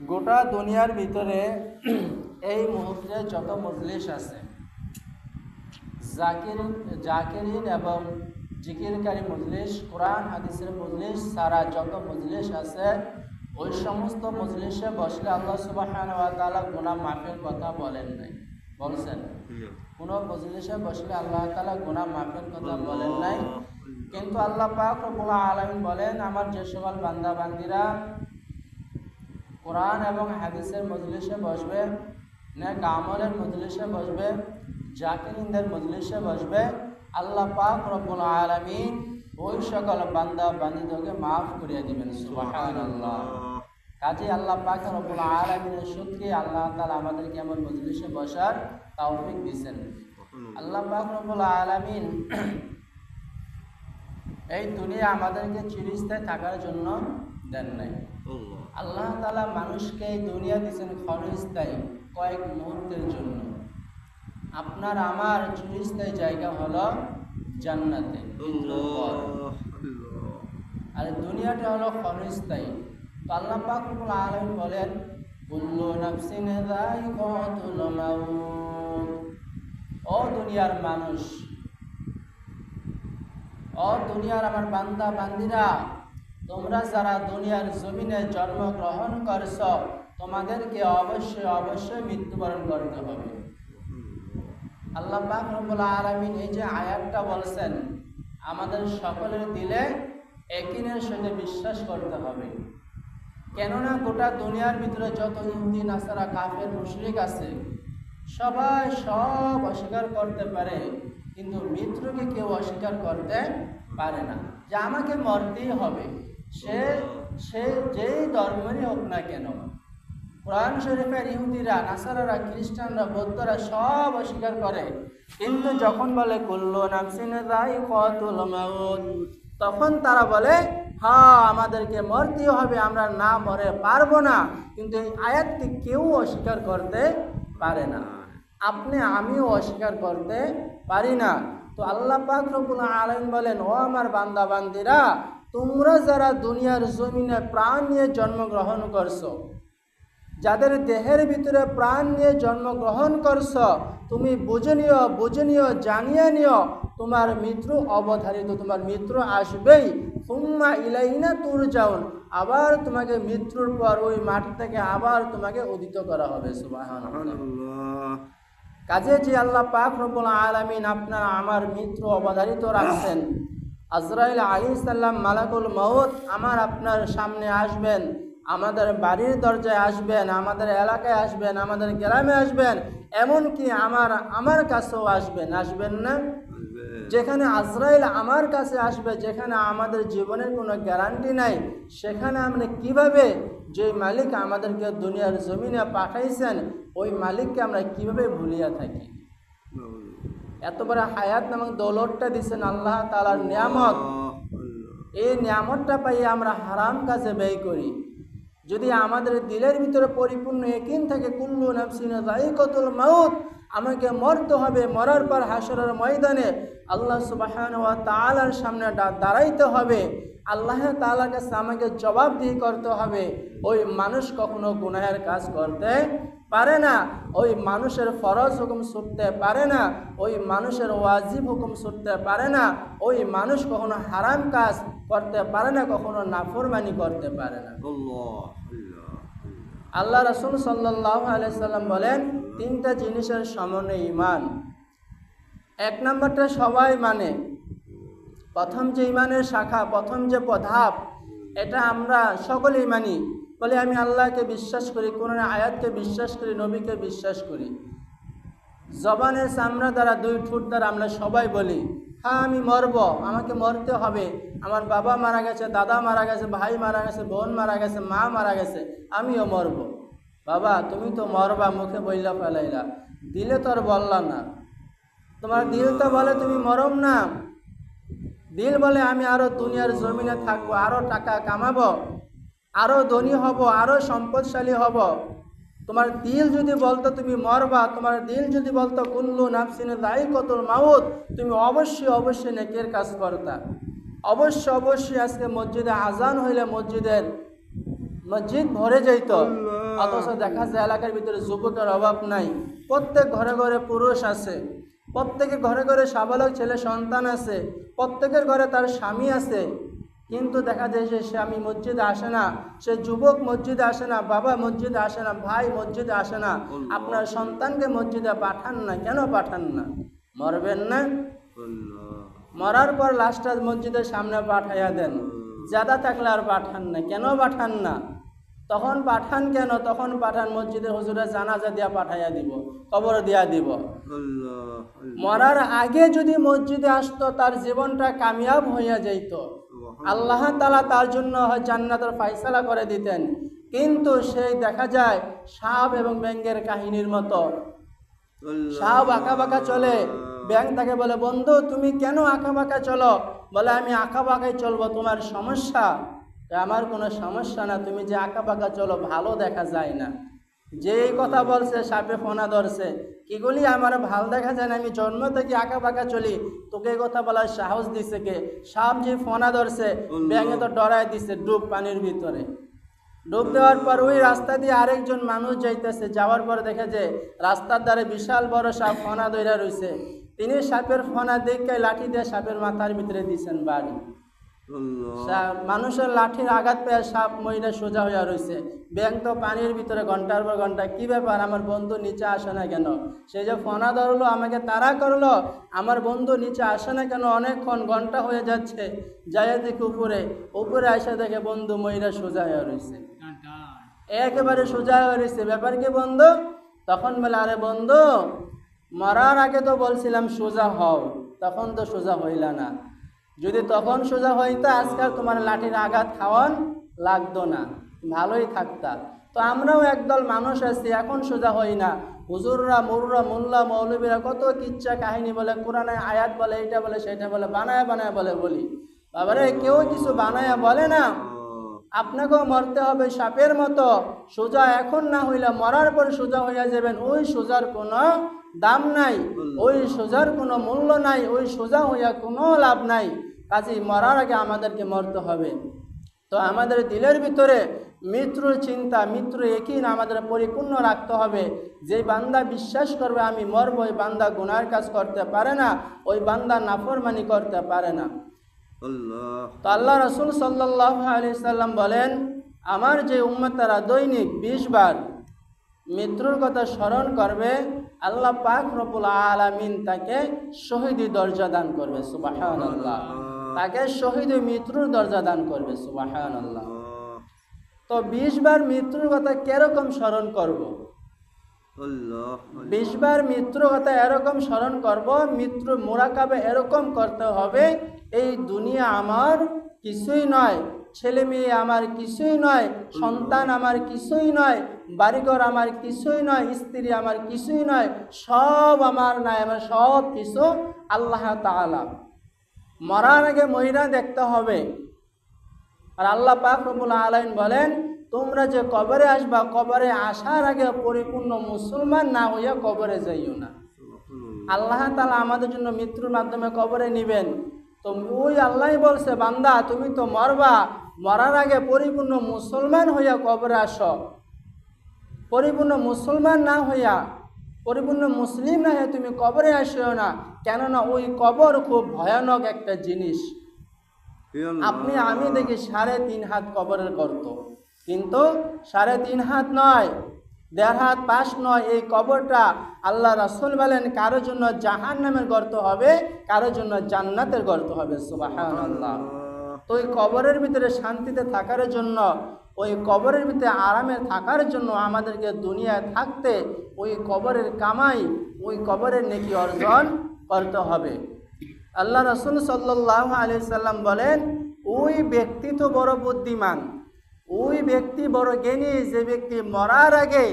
গোটা দুনিয়ার ভিতরে এই মুহূর্তে যত মজলিস আছে, জাকির, জাকিরিন এবং জিকিরকারী মজলিস, কোরআন, হাদিসের মজলিস সারা যত মজলিস আছে, ওই সমস্ত মজলিসে বসলে আল্লাহ সুবাহ তাআলা গুনাহ মাফের কথা বলেন নাই। বলছেন? কোনো মজলিসে বসলে আল্লাহ তাআলা গুনাহ মাফের কথা বলেন নাই। কিন্তু আল্লাহ পাক রব্বুল আলামিন বলেন, আমার যে সকল বান্দা বান্দিরা কোরআন এবং হাদিসের মজলিসে বসবে নেক আমলের মজলিসে বসবে জাকিরিনদের মজলিসে বসবে আল্লাহ পাক রব্বুল আলামিন ওই সকল বান্দা বান্দিদেরকে মাফ করিয়ে দিবেন সুবহানাল্লাহ। কাজে আল্লাহ পাক রব্বুল আলামিনের শুকরিয়া আল্লাহ তাআলা আমাদেরকে এমন মজলিসে বসার তৌফিক দিয়েছেন আল্লাহ পাক রব্বুল আলামিন এই দুনিয়া আমাদেরকে চিরস্থায়ী থাকার জন্য দেন নাই। আল্লাহ। তালা মানুষকে এই দুনিয়া দিয়েছেন ক্ষণস্থায়ী কয়েক মুহূর্তের জন্য। আপনার আমার চিরস্থায়ী জায়গা হলো জান্নাতে। আর দুনিয়াটা হলো ক্ষণস্থায়ী তো আল্লাহ পাক রব্বুল আলামিন বলেন কুল্লু নাফসিন ও দুনিয়ার মানুষ ও দুনিয়ার আমার বান্দা বান্দিরা তোমরা যারা দুনিয়ার জমিনে জন্মগ্রহণ করছ, তোমাদেরকে অবশ্যই অবশ্যই মৃত্যুবরণ করতে হবে। আল্লাহ পাক রব্বুল আলামিন এই যে আয়াতটা বলছেন, আমাদের সকলের দিলে একিনের সাথে বিশ্বাস করতে হবে। কেননা গোটা দুনিয়ার ভিতরে যত ইহুদি, নাসারা, কাফের, মুশরিক আছে, সবাই সব অস্বীকার করতে পারে। কিন্তু মৃত্যুকে কেউ অস্বীকার করতে পারে না যে আমাকে মরতেই হবে। সে সে যেই ধর্মেরই হোক না কেন, কোরআন শরীফের ইহুদিরা, নাসারারা, খ্রিস্টানরা, বৌদ্ধরা সব অস্বীকার করে। কিন্তু যখন বলে, কুল্লু নামসিনে দাই কতুল তখন তারা বলে হ্যাঁ আমাদেরকে মরতেই হবে, আমরা না মরে পারব না। কিন্তু এই আয়াতটি কেউ অস্বীকার করতে পারে না। আপনি আমিও অস্বীকার করতে পারি না। তো আল্লাহ পাক আলামিন বলেন, ও আমার বান্দা বান্দিরা তোমরা যারা দুনিয়ার জমিনে প্রাণ নিয়ে জন্মগ্রহণ করছ, যাদের দেহের ভিতরে প্রাণ নিয়ে জন্মগ্রহণ করছ, তুমি বুঝে নিও বুঝে নিও, জানিয়ে নিও, তোমার মৃত্যু অবধারিত, তোমার মৃত্যু আসবেই। তুম্মা ইলাইনা তুর যাউন আবার তোমাকে মৃত্যুর পর ওই মাটি থেকে আবার তোমাকে উদিত করা হবে সুবাহান কাজে যে আল্লাহ পাক রব্বুল আলমিন আপনার আমার মিত্র অবধারিত রাখছেন। আজরাইল আলী সাল্লাম মালাকুল মৌত আমার আপনার সামনে আসবেন, আমাদের বাড়ির দরজায় আসবেন, আমাদের এলাকায় আসবেন, আমাদের গ্রামে আসবেন, এমনকি আমার আমার কাছেও আসবেন। আসবেন না? যেখানে আজরাইল আমার কাছে আসবে যেখানে আমাদের জীবনের কোনো গ্যারান্টি নাই সেখানে আমরা কীভাবে যে মালিক আমাদেরকে দুনিয়ার জমিনে পাঠাইছেন ওই মালিককে আমরা কীভাবে ভুলিয়া থাকি? এত বড় হায়াত নামক দৌলতটা দিচ্ছেন আল্লাহ তালার নিয়ামত। এই নিয়ামতটা পাই আমরা হারাম কাজে ব্যয় করি। যদি আমাদের দিলের ভিতরে পরিপূর্ণ একিন থাকে কুল্লু নাফসিনা যায়িকাতুল মাউত আমাকে মরতে হবে, মরার পর হাসরের ময়দানে আল্লাহ সুবহানাহু ওয়া তালার সামনে দাঁড়াইতে হবে। আল্লাহ তাআলার কাছে আমাকে জবাবদিহি করতে হবে। ওই মানুষ কখনো গুনাহের কাজ করতে পারে না, ওই মানুষের ফরজ হুকুম ছুটতে পারে না, ওই মানুষের ওয়াজিব হুকুম ছুটতে পারে না, ওই মানুষ কখনো হারাম কাজ করতে পারে না, কখনো নাফরমানি করতে পারে না। আল্লাহ রসুল সাল্লাহ আলাইসাল্লাম বলেন, তিনটা জিনিসের সমন্বয় ইমান এক নম্বরটা সবাই মানে। প্রথম যে ইমানের শাখা, প্রথম যে ধাপ এটা আমরা সকলেই মানি বলে আমি আল্লাহকে বিশ্বাস করি কোন আয়াতকে বিশ্বাস করি, নবীকে বিশ্বাস করি। জবানের চামড়া দ্বারা দুই ঠোঁট দ্বারা আমরা সবাই বলি। হ্যাঁ আমি মরব, আমাকে মরতে হবে। আমার বাবা মারা গেছে, দাদা মারা গেছে, ভাই মারা গেছে, বোন মারা গেছে, মা মারা গেছে, আমিও মরব। বাবা, তুমি তো মরবা, মুখে বইলা ফেলাইলা। দিলে তো আর বললাম না। তোমার দিল তো বলে তুমি মরম না। দিল বলে আমি আরও দুনিয়ার জমিনে থাকব, আরও টাকা কামাবো, আরও ধনী হব, আরও সম্পদশালী হব। তোমার দিল যদি বলতো তুমি মরবা তোমার দিল যদি বলতো কুল্লু নাফসিনে দায়ী কতুল মাউত তুমি অবশ্যই অবশ্যই নেকের কাজ করতা। অবশ্যই অবশ্যই আজকে মসজিদে আজান হইলে মসজিদের মসজিদ ভরে যেত অথচ দেখা যায় এলাকার ভিতরে যুবকের অভাব নাই। প্রত্যেক ঘরে ঘরে পুরুষ আছে। প্রত্যেকের ঘরে ঘরে সাবালক ছেলে সন্তান আছে। প্রত্যেকের ঘরে তার স্বামী আছে। কিন্তু দেখা যায় সে স্বামী মসজিদে আসে না সে যুবক মসজিদে আসে না বাবা মসজিদে আসে না ভাই মসজিদে আসে না আপনার সন্তানকে মসজিদে পাঠান না কেন পাঠান না? মরবেন না? মরার পর লাশটা মসজিদের সামনে পাঠাইয়া দেন। জাদা থাকলে আর পাঠান না কেন পাঠান না? তখন পাঠান কেন? তখন পাঠান মসজিদের হুজুরে জানাজা দিয়া পাঠাইয়া দিব কবর দিয়া দিব। মরার আগে যদি মসজিদে আসতো তার জীবনটা কামিয়াব হইয়া যাইত। আল্লাহ তালা তার জন্য জান্নাতের ফাইসালা করে দিতেন। কিন্তু সেই দেখা যায় সাপ এবং ব্যাঙ্গের কাহিনীর মতো। সাপ আঁকা বাঁকা চলে ব্যাং তাকে বলে, বন্ধু, তুমি কেন আঁকা বাঁকা চলো? বলে, আমি আঁকা বাঁকাই চলবো, তোমার সমস্যা? আমার কোনো সমস্যা না, তুমি যে আঁকা বাঁকা চলো, ভালো দেখা যায় না। যে এই কথা বলছে সাপে ফোনা ধরছে। কিগুলি আমার ভালো দেখা যায় না আমি জন্ম থেকে আঁকা বাঁকা চলি। তোকে এই কথা বলার সাহস দিছে কে? সাপ যে ফোনা ধরছে ব্যাঙে তো ডরায় দিছে ডুব পানির ভিতরে। ডুব দেওয়ার পর ওই রাস্তা দিয়ে আরেকজন মানুষ যাইতেছে। যাওয়ার পর দেখে যে রাস্তার ধারে বিশাল বড় সাপ ফোনা দইরা রইছে। তিনি সাপের ফোনা দেখে লাঠি দিয়ে সাপের মাথার ভিতরে দিয়েছেন বাড়ি। মানুষের লাঠির আঘাত পেয়ে সাপ, মহিলা সোজা হইয়া রইছে। ব্যাং তো পানির ভিতরে ঘণ্টার পর ঘণ্টা, কি ব্যাপার? আমার বন্ধু নিচে আসে না কেন? সে যে ফোনা ধরলো, আমাকে তাড়া করল, আমার বন্ধু নিচে আসে না কেন? অনেকক্ষণ ঘণ্টা হয়ে যাচ্ছে। যাইয়া দেখি উপরে উপরে আসে দেখে বন্ধু মহিলা সোজা হয়ে রইছে। একেবারে সোজা হয়ে রয়েছে ব্যাপার কি বন্ধু? তখন বলে, আরে বন্ধু, মরার আগে তো বলছিলাম সোজা হও। তখন তো সোজা হইলা না। যদি তখন সোজা হইতা আজকাল তোমার লাঠির আঘাত খাওয়ান লাগতো না। ভালোই থাকতা। তো আমরাও একদল মানুষ আছি এখন সোজা হই না। হুজুররা মুররা মোল্লা মৌলবীরা কত কিচ্ছা কাহিনী বলে কোরআনে আয়াত বলে এইটা বলে সেটা বলে বানায় বানায় বলে বলি। বাবারে কেউ কিছু বানায় বলে না। আপনাকেও মরতে হবে সাপের মতো। সোজা এখন না হইলে মরার পর সোজা হইয়া যাবেন ওই সোজার কোনো দাম নাই। ওই সোজার কোনো মূল্য নাই ওই সোজা হইয়া কোনো লাভ নাই। কাজেই মরার আগে আমাদেরকে মরতে হবে। তো আমাদের দিলের ভিতরে মৃত্যুর চিন্তা মৃত্যু একই আমাদের পরিপূর্ণ রাখতে হবে। যে বান্দা বিশ্বাস করবে আমি মরব ওই বান্দা গুনার কাজ করতে পারে না ওই বান্দা নাফরমানি করতে পারে না। তো আল্লাহ রসুল সাল্লাহ আলি সাল্লাম বলেন আমার যে উম্মতারা দৈনিক বিশ বার মৃত্যুর কথা স্মরণ করবে আল্লাহ পাক রবুল আলামিন তাকে শহীদি দরজা দান করবে। আল্লাহ তাকে শহীদ মৃত্যুর দরজা দান করবে সুবাহান আল্লাহ। তো বিশ বার মৃত্যুর কথা কীরকম স্মরণ করব। আল্লাহ। বিশ বার মৃত্যুর কথা এরকম স্মরণ করব মৃত্যু মোরাকাবে এরকম করতে হবে এই দুনিয়া আমার কিছুই নয় ছেলে মেয়ে আমার কিছুই নয় সন্তান আমার কিছুই নয় বাড়িঘর আমার কিছুই নয় স্ত্রী আমার কিছুই নয় সব আমার নয় আমার সব কিছু আল্লাহ তাআলা। মরার আগে মহিলা দেখতে হবে। আর আল্লাহ পাক রবুল আলাইন বলেন তোমরা যে কবরে আসবা কবরে আসার আগে পরিপূর্ণ মুসলমান না হইয়া কবরে যাইও না। আল্লাহ তালা আমাদের জন্য মৃত্যুর মাধ্যমে কবরে নিবেন। তো ওই আল্লাহ বলছে বান্দা তুমি তো মরবা মরার আগে পরিপূর্ণ মুসলমান হইয়া কবরে আস। পরিপূর্ণ মুসলমান না হইয়া পরিপূর্ণ মুসলিম না হইয়া তুমি কবরে আসিও না। কেননা ওই কবর খুব ভয়ানক একটা জিনিস। আপনি আমি দেখি সাড়ে তিন হাত কবরের গর্ত। কিন্তু সাড়ে তিন হাত নয় দেড় হাত পাশ নয় এই কবরটা আল্লাহ রাসুল বলেন কারোর জন্য জাহান নামের গর্ত হবে কারোর জন্য জান্নাতের গর্ত হবে। আল্লাহ তো ওই কবরের ভিতরে শান্তিতে থাকার জন্য ওই কবরের ভিতরে আরামে থাকার জন্য আমাদেরকে দুনিয়ায় থাকতে ওই কবরের কামাই, ওই কবরের নেকি অর্জন করতে হবে। আল্লাহ রসুল সাল্লাহ আলি সাল্লাম বলেন, ওই ব্যক্তি তো বড় বুদ্ধিমান। ওই ব্যক্তি বড় জ্ঞানী। যে ব্যক্তি মরার আগে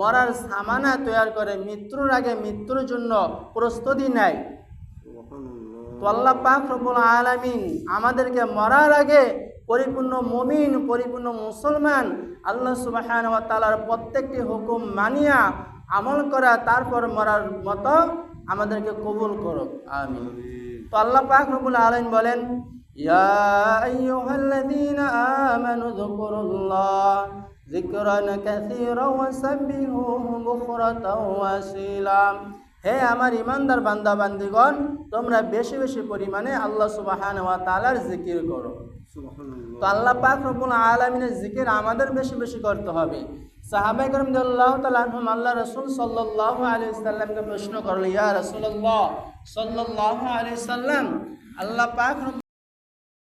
মরার সামানা তৈরি করে, মৃত্যুর আগে মৃত্যুর জন্য প্রস্তুতি নেয়। তো আল্লাহ পাক রব্বুল আলামিন আমাদেরকে মরার আগে পরিপূর্ণ মমিন পরিপূর্ণ মুসলমান আল্লাহ সুবাহান তালার প্রত্যেকটি হুকুম মানিয়া আমল করা তারপর মরার মতো আমাদেরকে কবুল করুক। আমি তো আল্লাহ পাক রবুল আলম বলেন হে আমার ইমানদার বান্দা বান্দিগণ তোমরা বেশি বেশি পরিমাণে আল্লাহ সুবাহান ওয়া তালার জিকির করো। তো আল্লাহ পাক রব্বুল আলমিনের জিকির আমাদের বেশি বেশি করতে হবে। সাহাবাই করম আল্লাহ আল্লাহ রসুল সাল্লাহ আলি সাল্লামকে প্রশ্ন করল ইয়া রসুল্লাহ সাল্লাহ আলি সাল্লাম আল্লাহ পাক